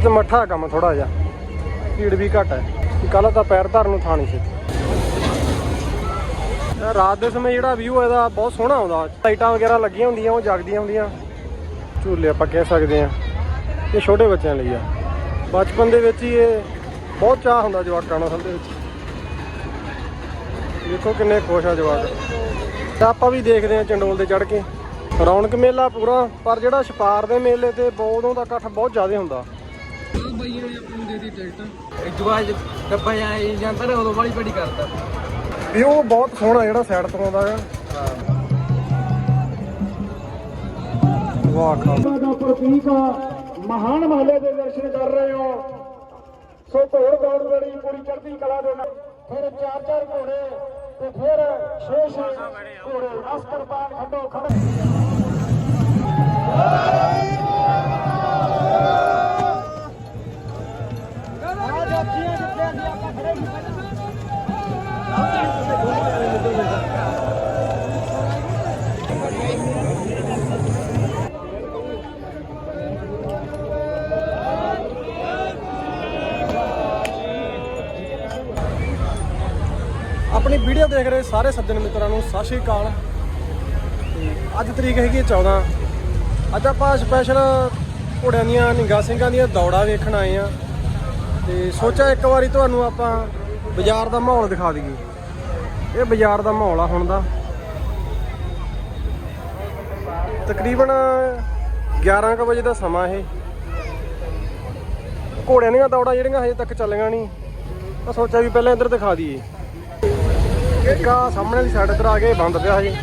ਅੱਜ ਮੱਠਾ ਕੰਮ ਥੋੜਾ ਜਿਹਾ। ਭੀੜ ਵੀ ਘੱਟ ਹੈ। ਕੱਲ ਤਾਂ ਪੈਰ ਧਰਨ ਨੂੰ ਥਾਂ ਨਹੀਂ ਸੀ। ਰਾਤ ਦੇ ਸਮੇਂ ਜਿਹੜਾ ਵਿਊ ਇਹਦਾ ਬਹੁਤ ਸੋਹਣਾ ਆਉਂਦਾ। ਲਾਈਟਾਂ ਵਗੈਰਾ ਲੱਗੀਆਂ ਹੁੰਦੀਆਂ, ਉਹ ਜਗਦੀਆਂ ਹੁੰਦੀਆਂ। ਝੂਲੇ ਆਪਾਂ ਕਹਿ ਸਕਦੇ ਆ ਇਹ ਛੋਟੇ ਬੱਚਿਆਂ ਲਈ ਆ। ਬਚਪਨ ਦੇ ਵਿੱਚ ਹੀ ਇਹ ਬਹੁਤ ਚਾਹ ਹੁੰਦਾ ਜਵਾਕਾਂ ਨੂੰ ਅਸਲ ਦੇ ਵਿੱਚ। ਦੇਖੋ ਕਿੰਨੇ ਖੁਸ਼ ਆ ਜਵਾਕ। ਤਾਂ ਆਪਾਂ ਵੀ ਦੇਖਦੇ ਆ ਚੰਡੋਲ ਤੇ ਚੜ ਕੇ। ਰੌਣਕ ਮੇਲਾ ਪੂਰਾ, ਪਰ ਜਿਹੜਾ ਛਪਾਰ ਦੇ ਮੇਲੇ ਤੇ ਬਹੁਤ ਉਦੋਂ ਦਾ ਇਕੱਠ ਬਹੁਤ ਜ਼ਿਆਦਾ ਹੁੰਦਾ। ਬਾਈਆਂ ਨੇ ਆਪਾਂ ਨੂੰ ਦੇ ਦੀ ਟਿਕਟ। ਇੱਕ ਵਾਰ ਡੱਬਾ ਜਾਂ ਇਹ ਜਾਂਦਾ ਨਾ ਉਦੋਂ ਬੜੀ ਬੜੀ ਕਰਦਾ। ਵਿਊ ਬਹੁਤ ਸੋਹਣਾ ਜਿਹੜਾ ਸਾਈਡ ਤੋਂ ਆਉਂਦਾ ਹੈ ਵਾਹ ਖਾ ਦਾ ਪ੍ਰਤੀਕ ਆ ਮਹਾਨ ਮਹੱਲੇ ਦੇ ਦਰਸ਼ਨ ਕਰ ਰਹੇ ਹੋ। ਸੋ ਘੋੜ ਦੌੜ ਬੜੀ ਪੂਰੀ ਚੜ੍ਹਦੀ ਕਲਾ ਦੇ ਨਾਲ ਫਿਰ ਚਾਰ ਚਾਰ ਘੋੜੇ ਤੇ ਫਿਰ ਛੇ ਛੇ ਘੋੜੇ ਅਸਕਰ ਪਾਨ ਖੰਡੋ ਖੜੇ ਆਪਣੀ ਵੀਡੀਓ ਦੇਖ ਰਹੇ ਸਾਰੇ ਸੱਜਣ ਮਿੱਤਰਾਂ ਨੂੰ, ਸਤਿ ਸ਼੍ਰੀ ਅਕਾਲ। ਤੇ ਅੱਜ ਤਰੀਕ ਹੈਗੀ ਹੈ 14 ਅੱਜ ਆਪਾਂ ਸਪੈਸ਼ਲ ਘੋੜਿਆਂ ਦੀਆਂ, ਨਿੰਗਾ ਸਿੰਘਾਂ ਦੀਆਂ ਦੌੜਾਂ ਵੇਖਣ ਆਏ ਆ ਤੇ ਸੋਚਿਆ ਇੱਕ ਵਾਰੀ ਤੁਹਾਨੂੰ ਆਪਾਂ ਬਾਜ਼ਾਰ ਦਾ ਮਾਹੌਲ ਦਿਖਾ ਦਈਏ। ਇਹ ਬਾਜ਼ਾਰ ਦਾ ਮਾਹੌਲ ਆ ਹੁਣ ਦਾ। ਤਕਰੀਬਨ 11 ਕੁ ਵਜੇ ਦਾ ਸਮਾਂ ਇਹ। ਘੋੜਿਆਂ ਦੀਆਂ ਦੌੜਾਂ ਜਿਹੜੀਆਂ ਹਜੇ ਤੱਕ ਚੱਲੀਆਂ ਨਹੀਂ। ਮੈਂ ਸੋਚਿਆ ਵੀ ਪਹਿਲਾਂ ਇੱਧਰ ਦਿਖਾ ਦਈਏ। ਇੱਕ ਆ ਸਾਹਮਣੇ ਵਾਲੀ ਸਾਈਡ ਇੱਧਰ ਆ ਕੇ ਬੰਦ ਪਿਆ ਹਜੇ।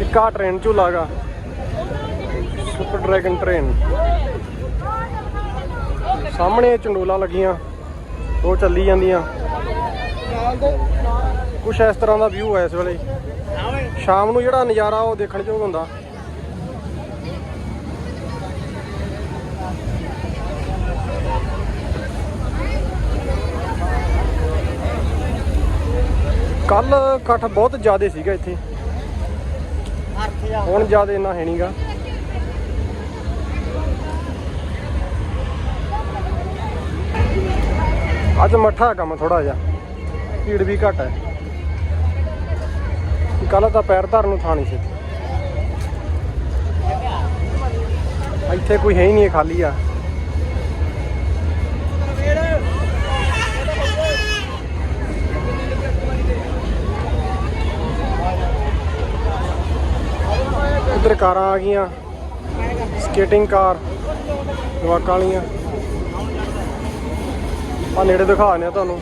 ਇੱਕ ਆ ਟ੍ਰੇਨ ਝੂਲਾ ਗਾ ਸੁਪਰ ਡਰੈਗਨ ਟ੍ਰੇਨ ਸਾਹਮਣੇ ਚੰਡੋਲਾਂ ਲੱਗੀਆਂ, ਉਹ ਚੱਲੀ ਜਾਂਦੀਆਂ। ਕੁਛ ਇਸ ਤਰ੍ਹਾਂ ਦਾ ਵਿਊ ਹੈ ਇਸ ਵੇਲੇ। ਸ਼ਾਮ ਨੂੰ ਜਿਹੜਾ ਨਜ਼ਾਰਾ ਉਹ ਦੇਖਣ ਯੋਗ ਹੁੰਦਾ। ਕੱਲ ਇਕੱਠ ਬਹੁਤ ਜ਼ਿਆਦਾ ਸੀਗਾ ਇੱਥੇ। ਹੁਣ ਜ਼ਿਆਦਾ ਇੰਨਾ ਹੈ ਨਹੀਂਗਾ ਅੱਜ ਮੱਠਾ ਕੰਮ ਥੋੜਾ ਜਿਹਾ। ਭੀੜ ਵੀ ਘੱਟ ਹੈ। ਕੱਲ ਤਾਂ ਪੈਰ ਧਰਨ ਨੂੰ ਥਾਂ ਨਹੀਂ ਸੀ। ਇੱਥੇ ਕੋਈ ਹੈ ਹੀ ਨਹੀਂ ਖਾਲੀ ਆ। ਇੱਧਰ ਕਾਰਾਂ ਆ ਗਈਆਂ। ਸਕੇਟਿੰਗ ਕਾਰ, ਜਵਾਕਾਂ ਵਾਲੀਆਂ। ਆ ਨੇੜੇ ਦਿਖਾ ਨੇ ਤੁਹਾਨੂੰ।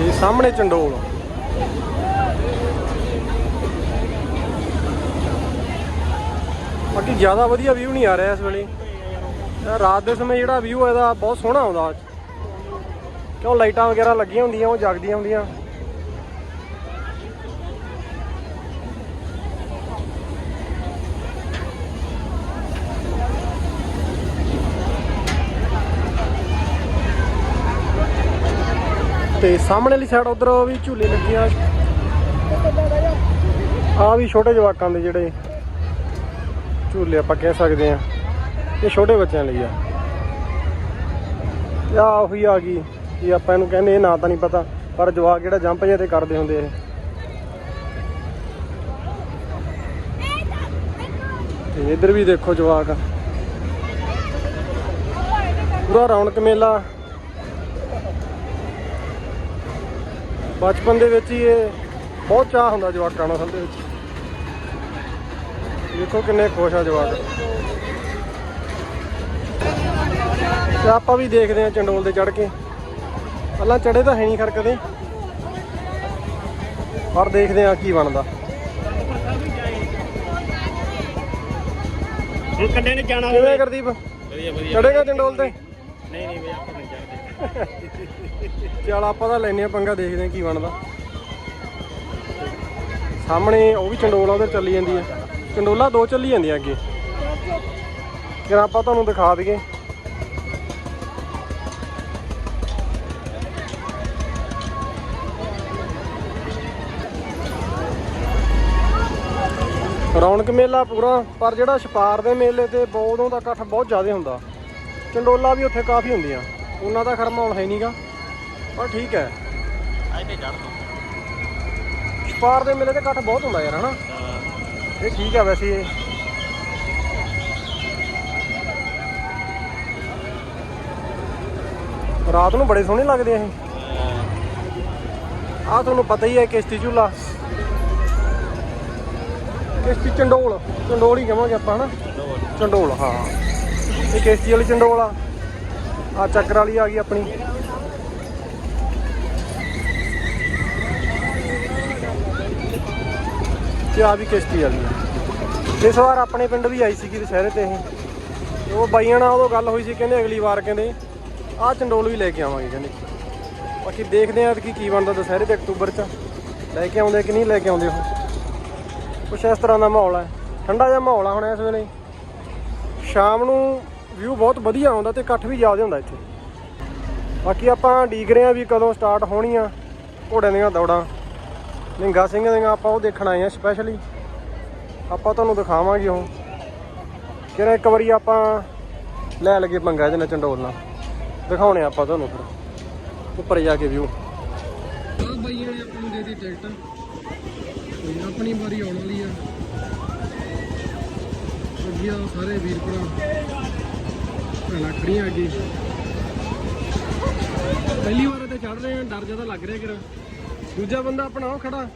ਇਹ ਸਾਹਮਣੇ ਚੰਡੋਲ। ਬਾਕੀ ਜ਼ਿਆਦਾ ਵਧੀਆ ਵਿਊ ਨਹੀਂ ਆ ਰਿਹਾ ਇਸ ਵੇਲੇ। ਰਾਤ ਦੇ ਸਮੇਂ ਜਿਹੜਾ ਵਿਊ ਇਹਦਾ ਬਹੁਤ ਸੋਹਣਾ ਆਉਂਦਾ ਅੱਜ। ਕਿਉਂ ਲਾਈਟਾਂ ਵਗੈਰਾ ਲੱਗੀਆਂ ਹੁੰਦੀਆਂ, ਉਹ ਜਗਦੀਆਂ ਹੁੰਦੀਆਂ। ਤੇ ਸਾਹਮਣੇ ਵਾਲੀ ਸਾਈਡ ਉਧਰ ਵੀ ਝੂਲੇ ਲੱਗੀਆਂ ਆ। ਵੀ ਛੋਟੇ ਜਵਾਕਾਂ ਦੇ ਜਿਹੜੇ ਝੂਲੇ ਆਪਾਂ ਕਹਿ ਸਕਦੇ ਆ। ਇਹ ਛੋਟੇ ਬੱਚਿਆਂ ਲਈ ਆ। ਆ ਉਹੀ ਆ ਗਈ ਇਹ ਆਪਾਂ ਇਹਨੂੰ ਕਹਿੰਦੇ ਇਹ ਨਾਂ ਤਾਂ ਨਹੀਂ ਪਤਾ, ਪਰ ਜਵਾਕ ਜਿਹੜਾ ਜੰਪ ਜਿਹਾ ਤੇ ਕਰਦੇ ਹੁੰਦੇ ਇਹ। ਤੇ ਇੱਧਰ ਵੀ ਦੇਖੋ ਜਵਾਕ। ਪੂਰਾ ਰੌਣਕ ਮੇਲਾ। ਬਚਪਨ ਦੇ ਵਿੱਚ ਹੀ ਇਹ ਬਹੁਤ ਚਾਹ ਹੁੰਦਾ ਜਵਾਕਾਂ ਨੂੰ ਅਸਲ ਦੇ ਵਿੱਚ। ਦੇਖੋ ਕਿੰਨੇ ਖੁਸ਼ ਆ ਜਵਾਕ। ਤੇ ਆਪਾਂ ਵੀ ਦੇਖਦੇ ਆ ਚੰਡੋਲ ਤੇ ਚੜ ਕੇ। ਪਹਿਲਾਂ ਚੜੇ ਤਾਂ ਹੈ ਨਹੀਂ ਖਰ ਕਦੇ। ਪਰ ਦੇਖਦੇ ਆ ਕੀ ਬਣਦਾ। ਹੁਣ ਕੰਨੇ ਨੇ ਜਾਣਾ ਕਿਵੇਂ ਗੁਰਦੀਪ? ਵਧੀਆ ਵਧੀਆ। ਚੜੇਗਾ ਚੰਡੋਲ ਤੇ? ਨਹੀਂ ਨਹੀਂ ਬਈ ਆਪਾਂ ਚਲ ਆਪਾਂ ਤਾਂ ਲੈਨੇ ਆ ਪੰਗਾ, ਦੇਖਦੇ ਆ ਕੀ ਬਣਦਾ। ਸਾਹਮਣੇ ਉਹ ਵੀ ਚੰਡੋਲਾ ਉਧਰ ਚੱਲੀ ਜਾਂਦੀ ਹੈ। ਚੰਡੋਲਾ ਦੋ ਚੱਲੀ ਜਾਂਦੀ ਹੈ ਅੱਗੇ। ਫਿਰ ਆਪਾਂ ਤੁਹਾਨੂੰ ਦਿਖਾ ਦਈਏ। ਰੌਣਕ ਮੇਲਾ ਪੂਰਾ, ਪਰ ਜਿਹੜਾ ਛਪਾਰ ਦੇ ਮੇਲੇ ਤੇ ਬੋਦੋਂ ਦਾ ਇਕੱਠ ਬਹੁਤ ਜ਼ਿਆਦਾ ਹੁੰਦਾ। ਚੰਡੋਲਾ ਵੀ ਉੱਥੇ ਕਾਫੀ ਹੁੰਦੀਆਂ। ਉਹਨਾਂ ਦਾ ਖਰ ਮਾਹੌਲ ਹੈ ਨਹੀਂਗਾ ਪਰ ਠੀਕ ਹੈ। ਛਪਾਰ ਦੇ ਮੇਲੇ ਤੇ ਇਕੱਠ ਬਹੁਤ ਹੁੰਦਾ ਯਾਰ ਹਨਾ? ਇਹ ਠੀਕ ਹੈ ਵੈਸੇ ਇਹ। ਰਾਤ ਨੂੰ ਬੜੇ ਸੋਹਣੇ ਲੱਗਦੇ ਆ ਇਹ। ਆ ਤੁਹਾਨੂੰ ਪਤਾ ਹੀ ਹੈ ਕਿਸ਼ਤੀ ਝੂਲਾ ਕਿਸ਼ਤੀ ਚੰਡੋਲ। ਚੰਡੋਲ ਹੀ ਕਹਾਂਗੇ ਆਪਾਂ ਹਨਾ? ਚੰਡੋਲ ਹਾਂ। ਇਹ ਕਿਸ਼ਤੀ ਵਾਲੀ ਚੰਡੋਲ ਆ। ਆ ਚੱਕਰ ਵਾਲੀ ਆ ਗਈ ਆਪਣੀ। ਤੇ ਆ ਵੀ ਕਿਸ਼ਤੀ ਵਾਲੀ ਇਸ ਵਾਰ ਆਪਣੇ ਪਿੰਡ ਵੀ ਆਈ ਸੀਗੀ ਦੁਸ਼ਹਿਰੇ ਤੇ ਇਹ ਉਹ ਬਾਈਆਂ ਨਾਲ ਉਦੋਂ ਗੱਲ ਹੋਈ ਸੀ, ਕਹਿੰਦੇ ਅਗਲੀ ਵਾਰ ਕਹਿੰਦੇ ਆਹ ਚੰਡੋਲ ਵੀ ਲੈ ਕੇ ਆਵਾਂਗੇ ਕਹਿੰਦੇ। ਬਾਕੀ ਦੇਖਦੇ ਆਂ ਕਿ ਕੀ ਬਣਦਾ ਦੁਸ਼ਹਿਰੇ ਤੇ ਅਕਤੂਬਰ ਚ। ਲੈ ਕੇ ਆਉਂਦੇ ਕਿ ਨਹੀਂ ਲੈ ਕੇ ਆਉਂਦੇ ਉਹ। ਕੁਛ ਇਸ ਤਰ੍ਹਾਂ ਦਾ ਮਾਹੌਲ ਹੈ ਠੰਡਾ ਜਿਹਾ ਮਾਹੌਲ ਆ ਹੁਣ ਇਸ ਵੇਲੇ। ਸ਼ਾਮ ਨੂੰ ਵਿਊ ਬਹੁਤ ਵਧੀਆ ਆਉਂਦਾ ਤੇ ਇਕੱਠ ਵੀ ਜ਼ਿਆਦਾ ਹੁੰਦਾ ਇੱਥੇ। ਬਾਕੀ ਆਪਾਂ ਡੀਕ ਰਹੇ ਆ ਵੀ ਕਦੋਂ ਸਟਾਰਟ ਹੋਣੀ ਆ ਘੋੜਿਆਂ ਦੀਆਂ ਦੌੜਾਂ। ਨਿੰਗਾ ਸਿੰਘ ਦੀਆਂ ਆਪਾਂ ਉਹ ਦੇਖਣ ਆਏ ਆ ਸਪੈਸ਼ਲੀ ਆਪਾਂ ਤੁਹਾਨੂੰ ਦਿਖਾਵਾਂਗੇ ਉਹ। ਕਿਹੜਾ ਇੱਕ ਵਾਰੀ ਆਪਾਂ ਲੈ ਲਗੇ ਪੰਗਾ ਇਹਦੇ ਨਾਲ ਚੰਡੋਲ ਨਾਲ। ਦਿਖਾਉਣੇ ਆਪਾਂ ਤੁਹਾਨੂੰ ਫਿਰ। ਉੱਪਰ ਜਾ ਕੇ ਵਿਊ ਆ ਬਾਈਆਂ ਨੇ ਆਪਾਂ ਨੂੰ ਦੇ ਦਿੱਤੀ ਟਿਕਟ ਆਪਣੀ ਵਾਰੀ ਆਉਣ ਵਾਲੀ ਆ। ਵਧੀਆ ਸਾਰੇ ਵੀਰ ਭਰਾ। ਭੈਣਾਂ ਖੜੀਆਂ ਅੱਗੇ। ਪਹਿਲੀ ਵਾਰ ਤੇ ਚੜ ਰਹੇ ਆ ਡਰ ਜ਼ਿਆਦਾ ਲੱਗ ਰਿਹਾ ਕਿਰਾ ਦੂਜਾ ਬੰਦਾ ਆਪਣਾ ਉਹ ਖੜਾ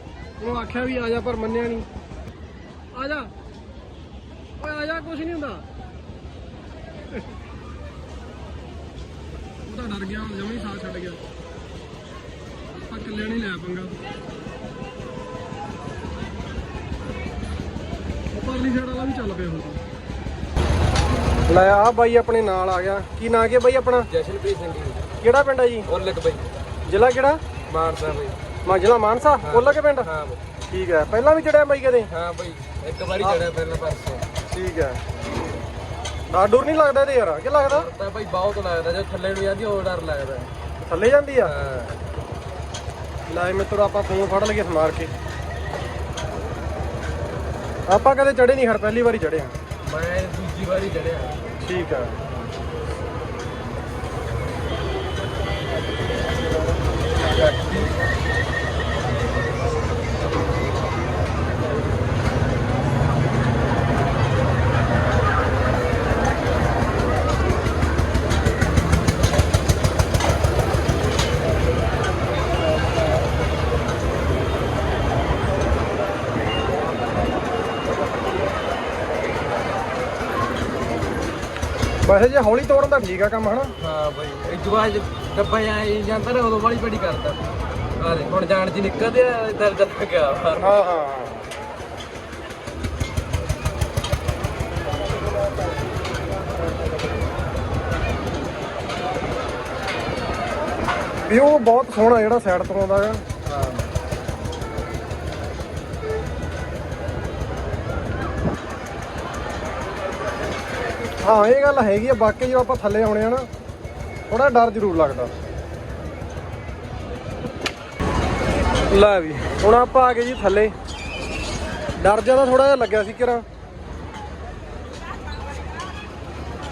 ਉਹ ਆਖਿਆ ਵੀ ਆ ਜਾ ਪਰ ਮੰਨਿਆ ਨਹੀਂ। ਆ ਜਾ। ਓਏ, ਆ ਜਾ ਕੁਝ ਨਹੀਂ ਹੁੰਦਾ। ਉਹ ਤਾਂ ਡਰ ਗਿਆ ਜਮਾ ਹੀ ਸਾਹ ਛੱਡ ਗਿਆ। ਆਪਾਂ ਇਕੱਲਿਆਂ ਨਹੀਂ ਲੈ ਪੰਗਾ ਉਹ ਪਰਲੀ ਸਾਈਡ ਵਾਲਾ ਵੀ ਚੱਲ ਪਿਆ ਹੁਣ। ਤਾਂ ਲੈ ਆ ਬਾਈ ਆਪਣੇ ਨਾਲ ਆ ਗਿਆ। ਕੀ ਨਾਂ ਕੀ ਬਾਈ ਆਪਣਾ? ਜਸ਼ਨਪ੍ਰੀਤ ਸਿੰਘ ਜੀ। ਕਿਹੜਾ ਪਿੰਡ ਆ ਜੀ? ਲਿਖ ਬਈ। ਜ਼ਿਲ੍ਹਾ ਕਿਹੜਾ? ਮਾਰਦਾ ਬਈ। ਮਾ ਜ਼ਿਲ੍ਹਾ ਮਾਨਸਾ? ਕੋਲਾ ਕੇ ਪਿੰਡ? ਹਾਂ ਬਈ। ਠੀਕ ਹੈ ਪਹਿਲਾਂ ਵੀ ਚੜਿਆ ਬਾਈ ਕਦੇ? ਹਾਂ ਬਈ। ਇੱਕ ਵਾਰੀ ਚੜਿਆ ਪਹਿਲਾਂ ਪਰਸੋਂ ਠੀਕ ਹੈ ਡਰ ਡਰ ਨਹੀਂ ਲੱਗਦਾ ਤੇ ਯਾਰ? ਕੀ ਲੱਗਦਾ? ਤਾਂ ਬਈ ਬਹੁਤ ਲੱਗਦਾ। ਜੇ ਥੱਲੇ ਨੂੰ ਜਾਂਦੀ ਉਹ ਡਰ ਲੱਗਦਾ। ਥੱਲੇ ਜਾਂਦੀ ਆ? ਲੈ ਮਿੱਤਰ ਆਪਾਂ ਫੋਨ ਫੜ ਲਈਏ ਸਮਾਰ ਕੇ। ਆਪਾਂ ਕਦੇ ਚੜੇ ਨਹੀਂ ਹਰ ਪਹਿਲੀ ਵਾਰੀ ਚੜੇ ਆ। ਮੈਂ ਦੂਜੀ ਵਾਰੀ ਚੜਿਆ। ਠੀਕ ਹੈ ਵੈਸੇ ਜੇ ਹੌਲੀ ਤੋੜਨ ਦਾ ਠੀਕ ਆ ਕੰਮ ਹਨਾ? ਹਾਂ ਬਈ ਇਹ ਦੁਆ ਡੱਬਾ ਆਈ ਜਾਂਦਾ ਨਾ ਉਦੋਂ ਵਾਲੀ ਬੜੀ ਕਰਦਾ। ਆ ਦੇ ਹੁਣ ਜਾਣ ਦੀ ਨਿਕਲਦੇ ਆ ਦਰਦ ਲੱਗ ਗਿਆ। ਹਾਂ ਹਾਂ। ਵਿਊ ਬਹੁਤ ਸੋਹਣਾ ਜਿਹੜਾ ਸਾਈਡ ਤੋਂ ਆਉਂਦਾ ਹਾਂ, ਇਹ ਗੱਲ ਹੈਗੀ ਆ, ਬਾਕੀ ਜਦੋਂ ਆਪਾਂ ਥੱਲੇ ਆਉਣੇ ਆ ਨਾ ਥੋੜਾ ਡਰ ਜ਼ਰੂਰ ਲੱਗਦਾ। ਲੈ ਵੀ, ਹੁਣ ਆਪਾਂ ਆ ਗਏ ਜੀ ਥੱਲੇ। ਡਰ ਜ਼ਿਆਦਾ ਥੋੜਾ ਜਿਹਾ ਲੱਗਿਆ ਸੀ ਕਿਰਾਂ।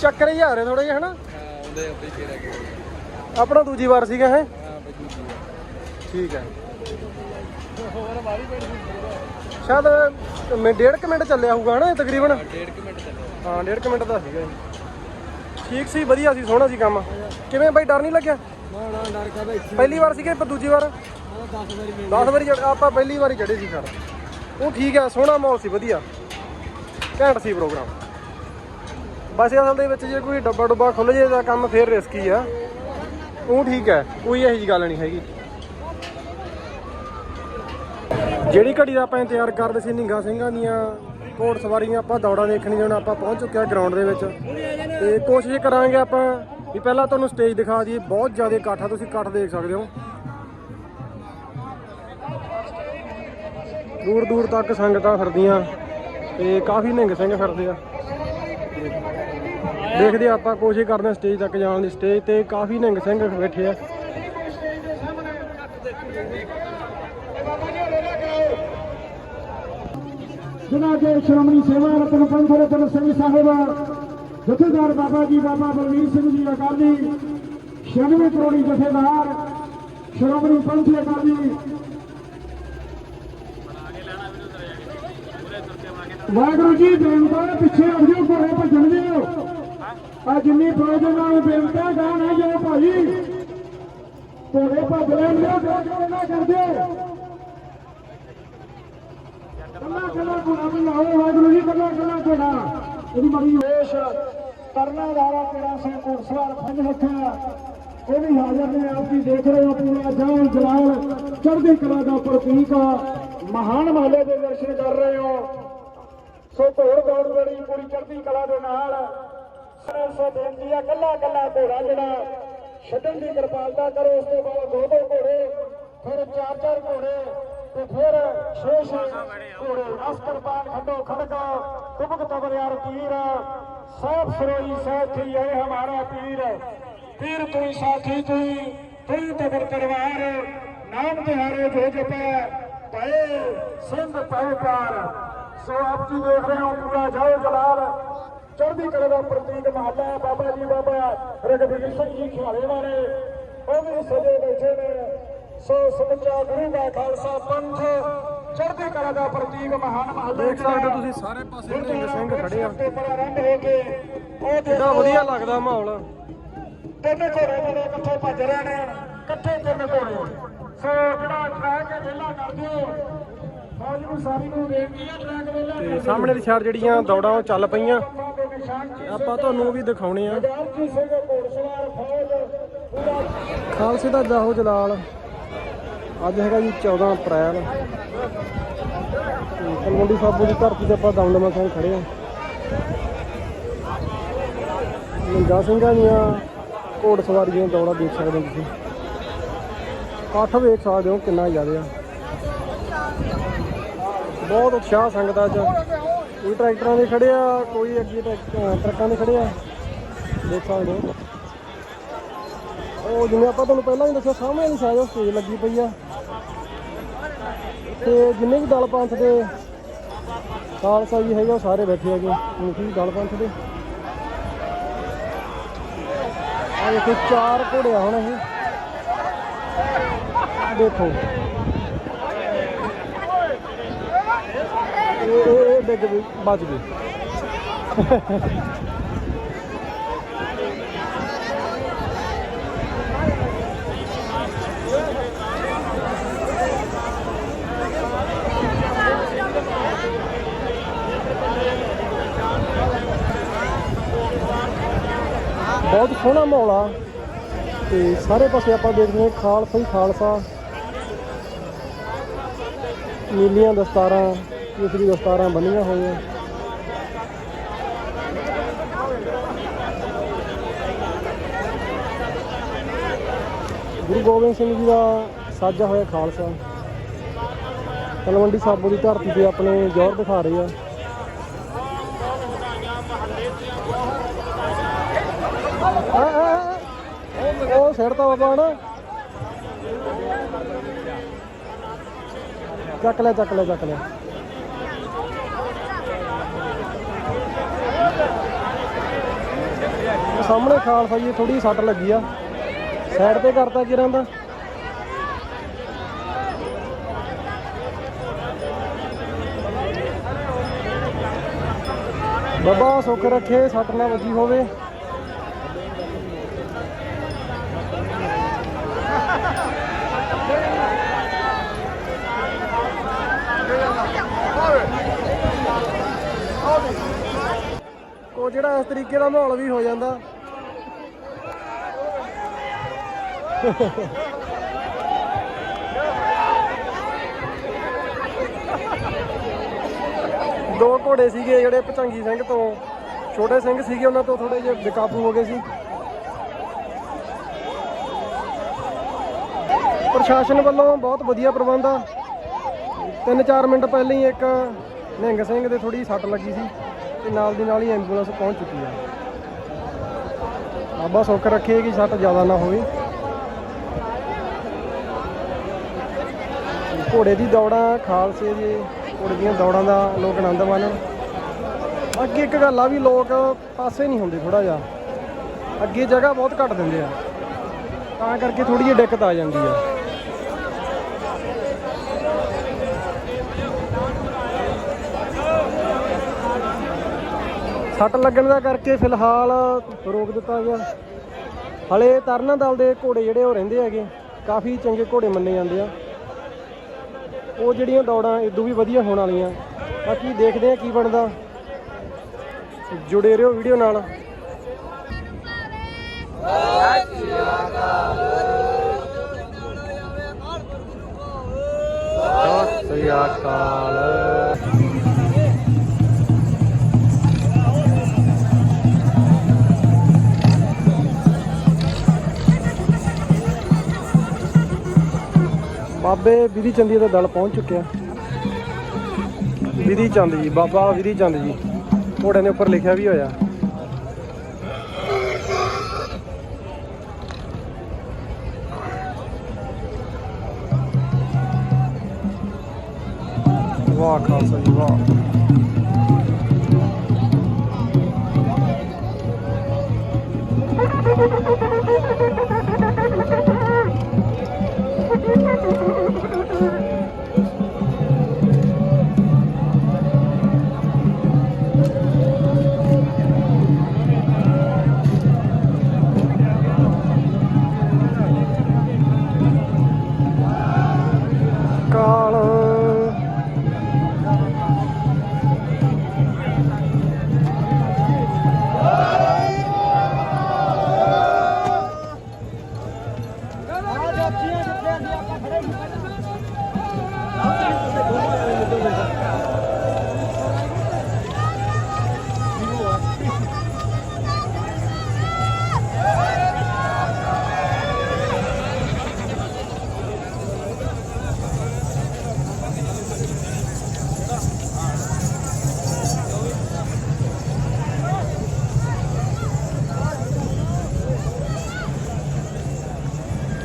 ਚੱਕਰ ਹੀ ਆ ਰਹੇ ਥੋੜਾ ਜਿਹਾ, ਹਨਾ? ਹਾਂ ਆਪਣਾ ਦੂਜੀ ਵਾਰ ਸੀਗਾ ਹੈ ਠੀਕ ਹੈ। ਸ਼ਾਇਦ ਮੈਂ ਡੇਢ ਕੁ ਮਿੰਟ ਚੱਲਿਆ ਹੋਊਗਾ, ਹਨਾ ਤਕਰੀਬਨ? ਡੇਢ ਕੁ ਮਿੰਟ ਚੱਲਿਆ। ਹਾਂ ਡੇਢ ਕੁ ਮਿੰਟ ਦਾ ਸੀਗਾ ਜੀ। ਠੀਕ ਸੀ ਵਧੀਆ ਸੀ ਸੋਹਣਾ ਸੀ ਕੰਮ। ਕਿਵੇਂ ਬਾਈ ਡਰ ਨਹੀਂ ਲੱਗਿਆ? ਨਾ ਨਾ ਡਰ ਕਾ ਬਈ ਪਹਿਲੀ ਵਾਰ ਸੀਗੇ ਪਰ ਦੂਜੀ ਵਾਰ? ਮੈਂ 10 ਵਾਰੀ ਮਿਲ 10 ਵਾਰੀ ਚੜ੍ਹ- ਆਪਾਂ ਪਹਿਲੀ ਵਾਰੀ ਚੜੇ ਸੀ ਖੜ ਉਹ ਠੀਕ ਆ ਸੋਹਣਾ ਮਾਹੌਲ ਸੀ ਵਧੀਆ। ਘੈਂਟ ਸੀ ਪ੍ਰੋਗਰਾਮ। ਬਸ ਅਸਲ ਦੇ ਵਿੱਚ ਜੇ ਕੋਈ ਡੱਬਾ ਡੁੱਬਾ ਖੁੱਲ ਜੇ ਤਾਂ ਕੰਮ ਫੇਰ ਰਿਸਕੀ ਆ। ਉਹ ਠੀਕ ਹੈ ਕੋਈ ਇਹੋ ਜਿਹੀ ਗੱਲ ਨਹੀਂ ਹੈਗੀ। ਜਿਹੜੀ ਘੜੀ ਦਾ ਆਪਾਂ ਇੰਤਜ਼ਾਰ ਕਰਦੇ ਸੀ ਨਿੰਗਾ ਸਿੰਘਾਂ ਦੀਆਂ ਘੋੜ ਸਵਾਰੀਆਂ ਆਪਾਂ ਦੌੜਾਂ ਦੇਖਣੀਆਂ ਹੁਣ ਆਪਾਂ ਪਹੁੰਚ ਚੁੱਕੇ ਆ ਗਰਾਊਂਡ ਦੇ ਵਿੱਚ। ਤੇ ਕੋਸ਼ਿਸ਼ ਕਰਾਂਗੇ ਆਪਾਂ ਵੀ ਪਹਿਲਾਂ ਤੁਹਾਨੂੰ ਸਟੇਜ ਦਿਖਾ ਦਈਏ, ਬਹੁਤ ਜ਼ਿਆਦਾ ਇਕੱਠ ਆ, ਤੁਸੀਂ ਇਕੱਠ ਦੇਖ ਸਕਦੇ ਹੋ। ਦੂਰ ਦੂਰ ਤੱਕ ਸੰਗਤਾਂ ਫਿਰਦੀਆਂ ਤੇ ਕਾਫੀ ਨਿੰਗ ਸਿੰਘ ਫਿਰਦੇ ਆ। ਦੇਖਦੇ ਆਪਾਂ ਕੋਸ਼ਿਸ਼ ਕਰਦੇ ਆ ਸਟੇਜ ਤੱਕ ਜਾਣ ਦੀ। ਸਟੇਜ ਤੇ ਕਾਫੀ ਨਿੰਗ ਸਿੰਘ ਬੈਠੇ ਆ। ਜਿਨ੍ਹਾਂ ਦੇ ਸ਼੍ਰੋਮਣੀ ਸੇਵਾ ਰਤਨ ਪੰਥ ਰਤਨ ਸਿੰਘ ਸਾਹਿਬ ਜਥੇਦਾਰ ਬਾਬਾ ਜੀ ਬਾਬਾ ਬਲਵੀਰ ਸਿੰਘ ਜੀ ਅਕਾਲੀ 96 ਕਰੋੜੀ ਜਥੇਦਾਰ ਸ਼੍ਰੋਮਣੀ ਪੰਥ ਅਕਾਲੀ। ਵਾਹਿਗੁਰੂ ਜੀ ਬੇਨਤੀ ਪਿੱਛੇ ਹਟ ਜਾਓ ਘੋੜੇ ਭੱਜਣ ਦਿਓ ਆ ਜਿੰਨੀ ਫੌਜ ਨਾਲ ਬੇਨਤੀ ਹੈ, ਗਾਹ ਨਾ ਭਾਈ। ਘੋੜੇ ਭੱਜ ਲੈਣ ਦਿਓ ਨਾ ਕਰ ਕੱਲਾ ਕੱਲਾ ਘੋੜਾ ਵੀ ਲਾਓ ਵਾਹਿਗੁਰੂ ਜੀ ਕੱਲਾ ਕੱਲਾ ਘੋੜਾ ਇਹਦੀ ਬੜੀ ਵੇਸ਼ ਕਰਨਾ ਵਾਲਾ ਤੇਰਾ ਸਿੰਘ ਘੋੜਸਵਾਰ ਪੰਜ ਹੱਥਾਂ ਉਹ ਵੀ ਹਾਜ਼ਰ ਨੇ ਆਪ ਜੀ ਦੇਖ ਰਹੇ ਹੋ ਪੂਰਾ ਜਾਨ ਜਲਾਲ ਚੜ੍ਹਦੀ ਕਲਾ ਦਾ ਪ੍ਰਤੀਕ ਮਹਾਨ ਮਹੱਲੇ ਦੇ ਦਰਸ਼ਨ ਕਰ ਰਹੇ ਹੋ। ਸੋ ਘੋੜ ਦੌੜ ਬੜੀ ਪੂਰੀ ਚੜ੍ਹਦੀ ਕਲਾ ਦੇ ਨਾਲ ਸਾਰੇ ਸੋ ਬੇਨਤੀ ਆ, ਕੱਲਾ ਕੱਲਾ ਘੋੜਾ ਜਿਹੜਾ ਛੱਡਣ ਦੀ ਕਿਰਪਾਲਤਾ ਕਰੋ, ਉਸ ਤੋਂ ਬਾਅਦ ਦੋ ਦੋ ਘੋੜੇ, ਫਿਰ ਚਾਰ ਚਾਰ ਘੋੜੇ। ਤੇ ਫਿਰ ਛੇ ਘੋੜੇ ਅਸਕਰ ਪਾਨ ਖੰਡੋ ਖੜਕਾ ਕੁਬਕ ਤਬਰ ਯਾਰ ਪੀਰ ਸਭ ਸਰੋਈ ਸਾਥੀ ਹੈ ਹਮਾਰਾ ਪੀਰ। ਪੀਰ ਤੂੰ ਸਾਥੀ ਤੂੰ ਤੂੰ ਤਬਰ ਤਲਵਾਰ, ਨਾਮ ਦਿਹਾਰੇ ਜੋ ਜਪੈ ਪਏ ਸਿੰਘ ਪਏ ਪਾਰ ਸੋ ਆਪ ਜੀ ਦੇਖ ਰਹੇ ਹੋ ਪੂਰਾ ਜਾਓ ਜਲਾਲ, ਚੜ੍ਹਦੀ ਕਲਾ ਦਾ ਪ੍ਰਤੀਕ ਮਹੱਲਾ ਬਾਬਾ ਜੀ ਬਾਬਾ ਰਗਵੀਰ ਸਿੰਘ ਜੀ ਖਿਆਲੇ ਵਾਲੇ, ਉਹ ਵੀ ਸਜੇ ਬੈਠੇ ਨੇ। ਸੋ ਸਮੁੱਚਾ ਗੁਰੂ ਦਾ ਖਾਲਸਾ ਪੰਥ ਚੜ੍ਹਦੀ ਕਲਾ ਦਾ ਪ੍ਰਤੀਕ ਮਹਾਨ ਮਹੱਲਾ ਦੇਖ ਸਕਦੇ ਤੁਸੀਂ ਸਾਰੇ ਪਾਸੇ ਨਿਹੰਗ ਸਿੰਘ ਖੜੇ ਆ। ਆਰੰਭ ਹੋ ਕੇ ਉਹ ਕਿੰਨਾ ਵਧੀਆ ਲੱਗਦਾ ਮਾਹੌਲ। ਤਿੰਨ ਘੋੜੇ ਜਿਹੜੇ ਇਕੱਠੇ ਭੱਜ ਰਹੇ ਨੇ ਇਕੱਠੇ ਤਿੰਨ ਘੋੜੇ। ਸੋ ਜਿਹੜਾ ਟਰੈਕ ਹੈ ਵਿਹਲਾ ਕਰ ਦਿਓ। ਫੌਜ ਨੂੰ ਸਾਰੀ ਨੂੰ ਬੇਨਤੀ ਹੈ ਟਰੈਕ ਵਿਹਲਾ ਤੇ ਸਾਹਮਣੇ ਦੀ ਸਾਈਡ ਜਿਹੜੀਆਂ ਦੌੜਾਂ ਉਹ ਚੱਲ ਪਈਆਂ। ਆਪਾਂ ਤੁਹਾਨੂੰ ਵੀ ਦਿਖਾਉਣੇ ਆ। ਖਾਲਸੇ ਦਾ ਜਾਹੋ ਜਲਾਲ। ਅੱਜ ਹੈਗਾ ਜੀ 14 ਅਪ੍ਰੈਲ। ਤੇ ਤਲਵੰਡੀ ਸਾਬੋ ਦੀ ਧਰਤੀ ਤੇ ਆਪਾਂ ਦਮਦਮਾ ਸਿੰਘ ਖੜੇ ਆ। ਨਿੰਗਾ ਸਿੰਘਾਂ ਦੀਆਂ ਘੋੜ ਸਵਾਰੀਆਂ ਦੌੜਾ ਦੇਖ ਸਕਦੇ ਹੋ ਤੁਸੀਂ। ਇਕੱਠ ਵੇਖ ਸਕਦੇ ਹੋ ਕਿੰਨਾ ਜ਼ਿਆਦਾ ਆ। ਬਹੁਤ ਉਤਸ਼ਾਹ ਸੰਗਤ ਅੱਜ। ਕੋਈ ਟਰੈਕਟਰਾਂ ਦੇ ਖੜੇ ਆ, ਕੋਈ ਅੱਗੇ ਟਰੈਕ- ਟਰੱਕਾਂ ਦੇ ਖੜੇ ਆ। ਦੇਖ ਸਕਦੇ ਹੋ। ਉਹ ਜਿਵੇਂ ਆਪਾਂ ਤੁਹਾਨੂੰ ਪਹਿਲਾਂ ਹੀ ਦੱਸਿਆ, ਸਾਹਮਣੇ ਨਹੀਂ ਸਾਈਡ ਸਟੇਜ ਲੱਗੀ ਪਈ ਆ। ਤੇ ਜਿੰਨੇ ਵੀ ਦਲ ਪੰਥ ਦੇ ਖਾਲਸਾ ਜੀ ਹੈਗੇ, ਉਹ ਸਾਰੇ ਬੈਠੇ ਹੈਗੇ। ਮੁਖੀ ਦਲ ਪੰਥ ਦੇ? ਆ ਦੇਖੋ, ਚਾਰ ਘੋੜੇ ਆ ਹੁਣ ਇਹ। ਦੇਖੋ। ਇਹ ਇਹ ਡਿੱਗ ਗਈ ਬਚ ਗਏ ਬਹੁਤ ਸੋਹਣਾ ਮਾਹੌਲ ਆ। ਤੇ ਸਾਰੇ ਪਾਸੇ ਆਪਾਂ ਦੇਖਦੇ ਹਾਂ, ਖਾਲਸਾ ਹੀ ਖਾਲਸਾ। ਨੀਲੀਆਂ ਦਸਤਾਰਾਂ ਕੇਸਰੀ ਦਸਤਾਰਾਂ ਬੰਨੀਆਂ ਹੋਈਆਂ। ਗੁਰੂ ਗੋਬਿੰਦ ਸਿੰਘ ਜੀ ਦਾ ਸਾਜਾ ਹੋਇਆ ਖਾਲਸਾ। ਤਲਵੰਡੀ ਸਾਬੋ ਦੀ ਧਰਤੀ ਤੇ ਆਪਣੇ ਜੋਰ ਦਿਖਾ ਰਹੇ ਆ ਆ, ਆ, ਆ, ਉਹ ਸਿਰਤਾ ਬਾਬਾ ਨਾ। ਚੱਕ ਲੈ ਚੱਕ ਲੈ ਚੱਕ ਲੈ। ਉਹ ਸਾਹਮਣੇ ਖਾਲਸਾ ਜੀ ਥੋੜੀ ਸੱਟ ਲੱਗੀ ਆ। ਸਾਈਡ ਤੇ ਕਰਤਾ ਕਿਰਾਂ ਦਾ ਬਾਬਾ ਸੁੱਖ ਰੱਖੇ, ਸੱਟ ਨਾ ਵੱਜੀ ਹੋਵੇ। ਜਿਹੜਾ ਇਸ ਤਰੀਕੇ ਦਾ ਮਾਹੌਲ ਵੀ ਹੋ ਜਾਂਦਾ। ਦੋ ਘੋੜੇ ਸੀਗੇ ਜਿਹੜੇ ਪਚੰਗੀ ਸਿੰਘ ਤੋਂ, ਛੋਟੇ ਸਿੰਘ ਸੀਗੇ ਉਹਨਾਂ ਤੋਂ ਥੋੜੇ ਜਿਹੇ ਬੇਕਾਬੂ ਹੋ ਗਏ ਸੀ। ਪ੍ਰਸ਼ਾਸਨ ਵੱਲੋਂ ਬਹੁਤ ਵਧੀਆ ਪ੍ਰਬੰਧ ਆ। 3-4 ਮਿੰਟ ਪਹਿਲਾਂ ਹੀ ਇੱਕ ਨਿਹੰਗ ਸਿੰਘ ਦੇ ਥੋੜੀ ਸੱਟ ਲੱਗੀ ਸੀ। ਤੇ ਨਾਲ ਦੀ ਨਾਲ ਹੀ ਐਂਬੂਲੈਂਸ ਪਹੁੰਚ ਚੁੱਕੀ ਹੈ। ਬਾਬਾ ਸੁੱਖ ਰੱਖੇ ਕਿ ਸੱਟ ਜ਼ਿਆਦਾ ਨਾ ਹੋਵੇ। ਘੋੜੇ ਦੀ ਦੌੜਾਂ, ਖਾਲਸੇ ਦੇ ਘੋੜੇ ਦੀਆਂ ਦੌੜਾਂ ਦਾ ਲੋਕ ਆਨੰਦ ਮਾਣਨ। ਅੱਗੇ ਇੱਕ ਗੱਲ ਆ ਵੀ ਲੋਕ ਪਾਸੇ ਨਹੀਂ ਹੁੰਦੇ ਥੋੜਾ ਜਿਹਾ। ਅੱਗੇ ਜਗ੍ਹਾ ਬਹੁਤ ਘੱਟ ਦਿੰਦੇ ਆ। ਤਾਂ ਕਰਕੇ ਥੋੜੀ ਜਿਹੀ ਦਿੱਕਤ ਆ ਜਾਂਦੀ ਆ। ਸੱਟ ਲੱਗਣ ਦਾ ਕਰਕੇ ਫਿਲਹਾਲ ਰੋਕ ਦਿੱਤਾ ਗਿਆ। ਹਲੇ ਤਰਨਾ ਦਲ ਦੇ ਘੋੜੇ ਜਿਹੜੇ ਉਹ ਰਹਿੰਦੇ ਹੈਗੇ, ਕਾਫੀ ਚੰਗੇ ਘੋੜੇ ਮੰਨੇ ਜਾਂਦੇ ਆ। ਉਹ ਜਿਹੜੀਆਂ ਦੌੜਾਂ ਇਦੋਂ ਵੀ ਵਧੀਆ ਹੋਣ ਵਾਲੀਆਂ। ਬਾਕੀ ਦੇਖਦੇ ਆ ਕੀ ਬਣਦਾ। ਜੁੜੇ ਰਹੋ ਵੀਡੀਓ ਨਾਲ। ਸਤਿ ਸ੍ਰੀ ਅਕਾਲ। ਬਾਬੇ ਵਿਧੀ ਚੰਦੀ ਦਾ ਦਲ ਪਹੁੰਚ ਚੁੱਕਿਆ। ਵਿਧੀ ਚੰਦ ਜੀ, ਬਾਬਾ ਵਿਧੀ ਚੰਦ ਜੀ। ਘੋੜਿਆਂ ਦੇ ਉੱਪਰ ਲਿਖਿਆ ਵੀ ਹੋਇਆ। ਵਾਹ ਖਾਲਸਾ ਜੀ, ਵਾਹ।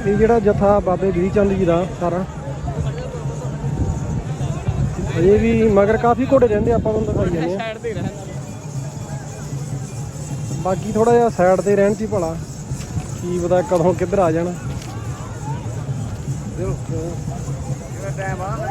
ਇਹ ਜਿਹੜਾ ਜਥਾ ਬਾਬੇ ਗਰੀ ਚੰਦ ਜੀ ਦਾ ਸਾਰਾ ਇਹ ਵੀ ਮਗਰ ਕਾਫੀ ਘੋੜੇ ਰਹਿੰਦੇ ਆਪਾਂ ਤੁਹਾਨੂੰ ਦਿਖਾਈ ਜਾਂਦੇ ਆ ਸਾਈਡ ਤੇ ਰਹਿਣ ਬਾਕੀ ਥੋੜਾ ਜਿਹਾ ਸਾਈਡ ਤੇ ਰਹਿਣ ਚ ਹੀ ਭਲਾ ਕੀ ਪਤਾ ਕਦੋਂ ਕਿੱਧਰ ਆ ਜਾਣ। ਜਿਹੜਾ ਟਾਈਮ ਆ?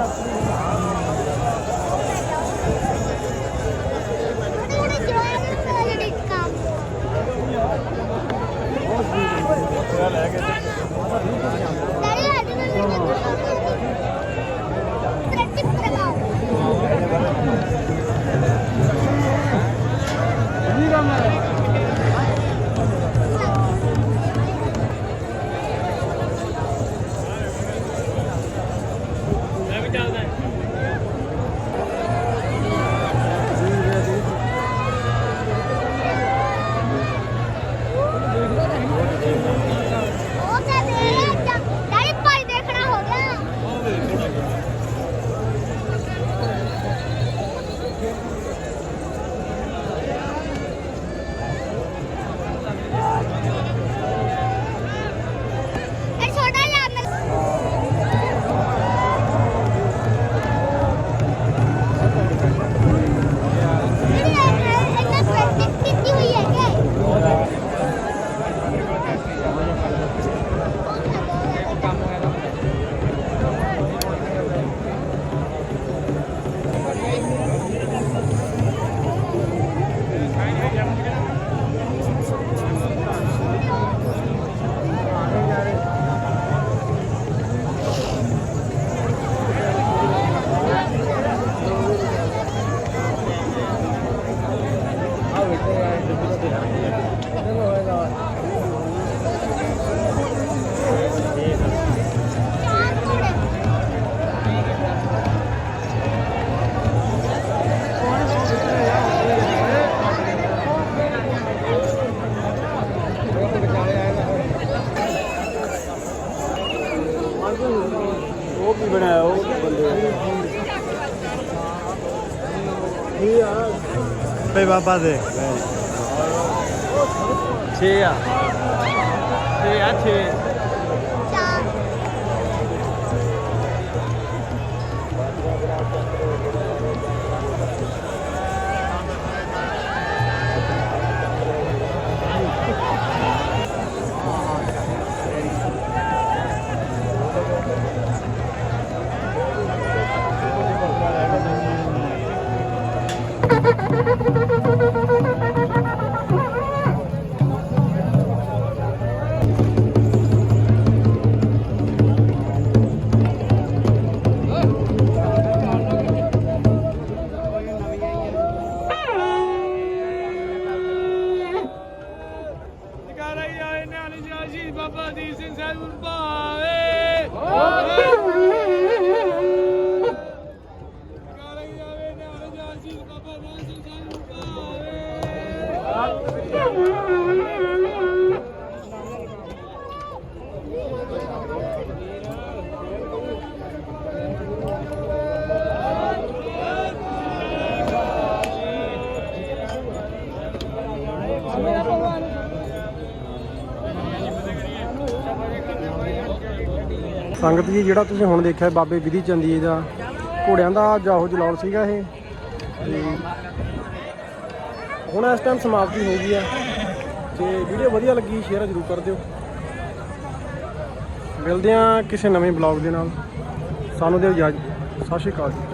ਉਹਨੇ ਪੇ ਬਾਬਾ ਦੇ 6 ਸੰਗਤ ਜੀ, ਜਿਹੜਾ ਤੁਸੀਂ ਹੁਣ ਦੇਖਿਆ ਬਾਬੇ ਵਿਧੀ ਚੰਦੀ ਦਾ ਘੋੜਿਆਂ ਦਾ ਜਾਹੋ ਜਲਾਲ ਸੀਗਾ ਇਹ, ਤੇ ਹੁਣ ਇਸ ਟਾਈਮ ਸਮਾਪਤੀ ਹੋ ਗਈ ਆ। ਤੇ ਵੀਡੀਓ ਵਧੀਆ ਲੱਗੀ ਸ਼ੇਅਰ ਜ਼ਰੂਰ ਕਰ ਦਿਓ। ਮਿਲਦੇ ਆ ਕਿਸੇ ਨਵੇਂ ਬਲੌਗ ਦੇ ਨਾਲ। ਸਾਨੂੰ ਦਿਓ ਇਜਾਜ਼ਤ। ਸਤਿ ਸ਼੍ਰੀ ਅਕਾਲ ਜੀ।